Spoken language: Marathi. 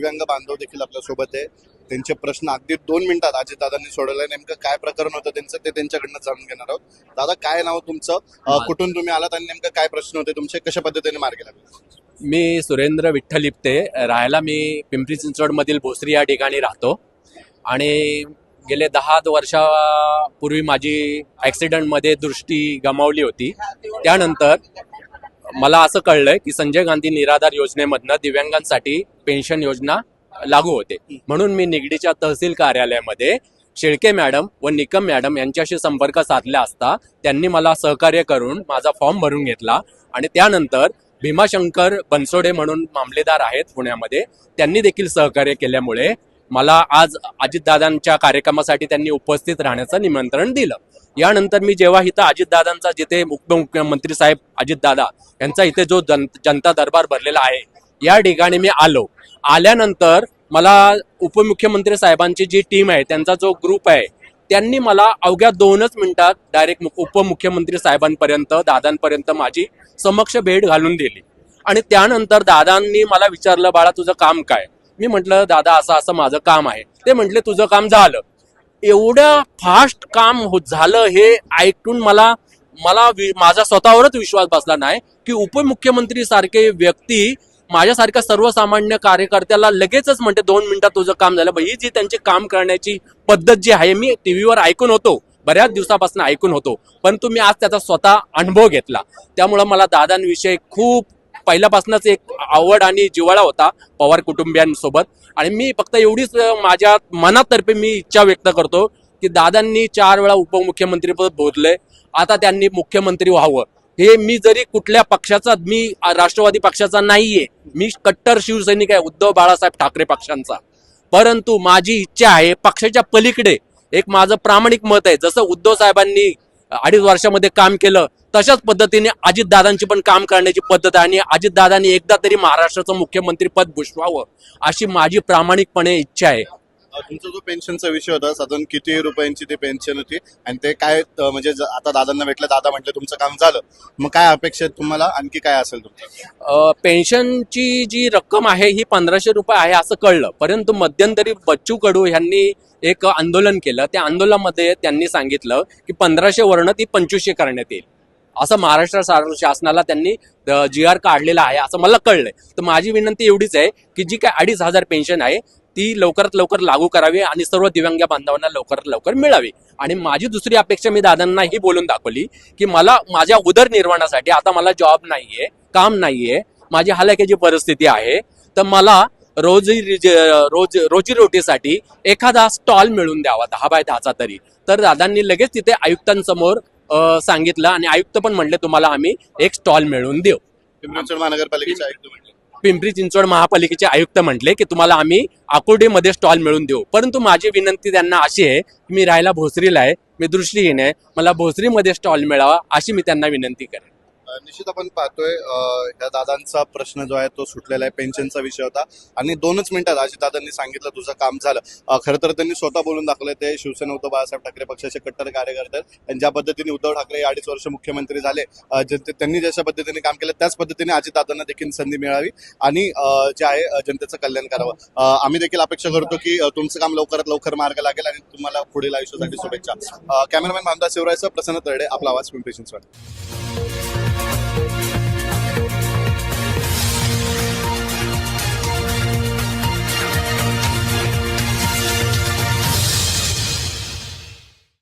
दिव्यांग बांधव देखील आपल्यासोबत आहे. त्यांचे प्रश्न अगदी दोन मिनिटात अजितदादांनी सोडवलंय नेमकं काय प्रकरण होतं त्यांचं ते त्यांच्याकडनं जाणून घेणार आहोत. दादा काय नाव तुमचं? कुठून तुम्ही आलात आणि नेमकं काय प्रश्न होते? तुमचे कशा पद्धतीने मार्गी लागले? मी सुरेंद्र विठ्ठल लिप्ते राहायला मी पिंपरी चिंचवडमधील भोसरी या ठिकाणी राहतो. आणि गेले दहा वर्षापूर्वी माझी ॲक्सिडेंटमध्ये दृष्टी गमावली होती. त्यानंतर मला असं कळलंय की संजय गांधी निराधार योजनेमधनं दिव्यांगांसाठी पेन्शन योजना लागू होते. म्हणून मी निगडीच्या तहसील कार्यालयामध्ये शेळके मॅडम व निकम मॅडम यांच्याशी संपर्क साधला असता त्यांनी मला सहकार्य करून माझा फॉर्म भरून घेतला आणि त्यानंतर भीमाशंकर बनसोडे म्हणून मामलेदार आहेत पुण्यामध्ये त्यांनी देखील सहकार्य केल्यामुळे मला आज अजितदादांच्या कार्यक्रमासाठी त्यांनी उपस्थित राहण्याचं निमंत्रण दिलं. यानंतर मी जेव्हा इथं अजितदादांचा जिथे उपमुख्यमंत्री साहेब अजितदादा यांचा इथे जो जन जनता दरबार भरलेला आहे या ठिकाणी मी आलो. आल्यानंतर मला उपमुख्यमंत्री साहेबांची जी टीम आहे त्यांचा जो ग्रुप आहे त्यांनी मला अवघ्या दोनच मिनिटात डायरेक्ट उपमुख्यमंत्री साहेबांपर्यंत दादांपर्यंत माझी समक्ष भेट घालून दिली. आणि त्यानंतर दादांनी मला विचारलं बाळा तुझं काम काय? मी म्हटलं दादा असं असं माझं काम आहे. ते म्हटले तुझं काम झालं. एवढं फास्ट काम हो- झालं हे ऐकून मला मला वि- माझा स्वतःवरच विश्वास बसला नाही की उपमुख्यमंत्री सारखे व्यक्ती माझ्यासारख्या सर्वसामान्य कार्यकर्त्याला लगेचच म्हणते दोन मिनिटात तुझं काम झालं. ही जी त्यांची काम करण्याची पद्धत जी आहे मी टीव्हीवर ऐकून होतो बऱ्याच दिवसापासून ऐकून होतो परंतु मी आज त्याचा स्वतः अनुभव घेतला. त्यामुळं मला दादांविषयी खूप पहिल्यापासूनच एक आवड आणि जिव्हाळा होता पवार कुटुंबियांसोबत. आणि मी फक्त एवढीच माझ्या मनातर्फे मी इच्छा व्यक्त करतो की दादांनी चार वेळा उपमुख्यमंत्रीपद बोलले आता त्यांनी मुख्यमंत्री व्हावं. हे मी जरी कुठल्या पक्षाचा मी राष्ट्रवादी पक्षाचा नाहीये. मी कट्टर शिवसैनिक आहे उद्धव बाळासाहेब ठाकरे पक्षांचा. परंतु माझी इच्छा आहे पक्षाच्या पलीकडे एक माझं प्रामाणिक मत आहे. जसं उद्धव साहेबांनी अडीच वर्षामध्ये काम केलं तशाच पद्धतीने अजितदादांची पण काम करण्याची पद्धत आहे. आणि अजितदादांनी एकदा तरी महाराष्ट्राचं मुख्यमंत्री पद भूषवावं अशी माझी प्रामाणिकपणे इच्छा आहे. तुमचा जो पेन्शनचा विषय होता साधारण किती रुपयांची ती पेन्शन होती? आणि ते काय म्हणजे ज- आता दादांना भेटलं दादा म्हटलं तुमचं काम झालं. मग काय अपेक्षा आहेत तुम्हाला? आणखी काय असेल तुमचं? अ, पेन्शनची जी रक्कम आहे ही पंधराशे रुपये आहे असं कळलं. परंतु मध्यंतरी बच्चू कडू यांनी एक आंदोलन केलं. त्या आंदोलनामध्ये त्यांनी सांगितलं की पंधराशे वर्ण ती पंचवीसशे करण्यात येईल. असं महाराष्ट्र सा- शासनाला त्यांनी जी आर काढलेला आहे असं मला कळलंय. तर माझी विनंती एवढीच आहे की जी काय अडीच हजार पेन्शन आहे ती लवकरात लवकर लागू करावी आणि सर्व दिव्यांग बांधवांना लवकरात लवकर मिळावी. आणि माझी दुसरी अपेक्षा मी दादांना ही बोलून दाखवली की मला माझ्या उदरनिर्वाहासाठी आता मला जॉब नाहीये काम नाहीये माझी हालाकीची परिस्थिती आहे तर मला रोजी रोज रोजीरोटीसाठी एखादा स्टॉल मिळून द्यावा दहा बाय दहाचा तरी. तर दादांनी लगेच तिथे आयुक्तांसमोर सांगितलं आणि आयुक्त पण म्हणले तुम्हाला आम्ही एक स्टॉल मिळवून देऊ. महानगरपालिकेचे आयुक्त म्हणले. पिंपरी चिंचवड महापालिकेचे आयुक्त म्हटले की तुम्हाला आम्ही आकुर्डीमध्ये स्टॉल मिळून देऊ. परंतु माझी विनंती त्यांना अशी आहे की मी राहायला भोसरीला आहे मी दृष्टीहीन आहे मला भोसरीमध्ये स्टॉल मिळावा अशी मी त्यांना विनंती करेन. निश्चित आपण पाहतोय ह्या दादांचा प्रश्न जो आहे तो सुटलेला आहे पेन्शनचा विषय होता. आणि दोनच मिनिटात अजित दादांनी सांगितलं तुझं काम झालं. खरं तर त्यांनी स्वतः बोलून दाखवलं ते शिवसेना उद्धव बाळासाहेब ठाकरे पक्षाचे कट्टर कार्यकर्ते. आणि ज्या पद्धतीने उद्धव ठाकरे अडीच वर्ष मुख्यमंत्री झाले त्यांनी जशा पद्धतीने काम केलं त्याच पद्धतीने अजित दादांना देखील संधी मिळावी. आणि जे आहे जनतेचं कल्याण करावं. आम्ही देखील अपेक्षा करतो की तुमचं काम लवकरात लवकर मार्ग लागेल आणि तुम्हाला पुढील आयुष्यासाठी शुभेच्छा. कॅमेरामॅन भामदास शिवरायचं प्रसन्न तरडे आपला आवाज पिंपरी चिंचवड.